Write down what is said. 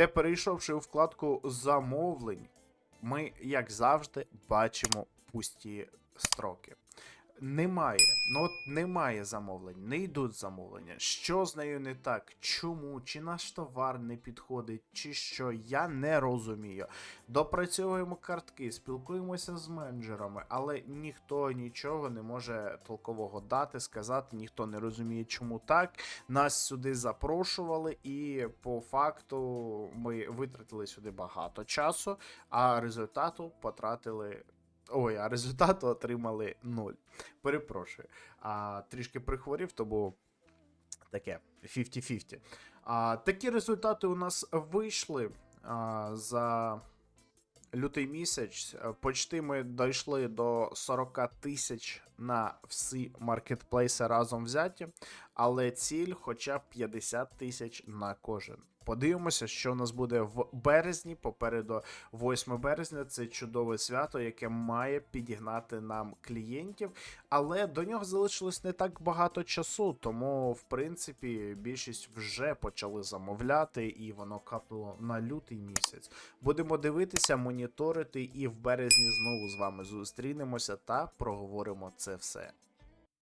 де перейшовши у вкладку замовлень, ми, як завжди, бачимо пусті строки. Немає, ну от немає замовлень, не йдуть замовлення. Що з нею не так? Чому? Чи наш товар не підходить, чи що? Я не розумію. Допрацьовуємо картки, спілкуємося з менеджерами, але ніхто нічого не може толкового дати, сказати, ніхто не розуміє, чому так. Нас сюди запрошували, і по факту ми витратили сюди багато часу, а результату потратили. Ой, а результату отримали нуль. Перепрошую. А, трішки прихворів, тому таке 50-50. А, такі результати у нас вийшли а, за лютий місяць. Почти ми дійшли до 40 тисяч на всі маркетплейси разом взяті, але ціль хоча б 50 тисяч на кожен. Подивимося, що у нас буде в березні. Попереду 8 березня це чудове свято, яке має підігнати нам клієнтів. Але до нього залишилось не так багато часу, тому в принципі більшість вже почали замовляти, і воно капнуло на лютий місяць. Будемо дивитися, моніторити, і в березні знову з вами зустрінемося та проговоримо це все.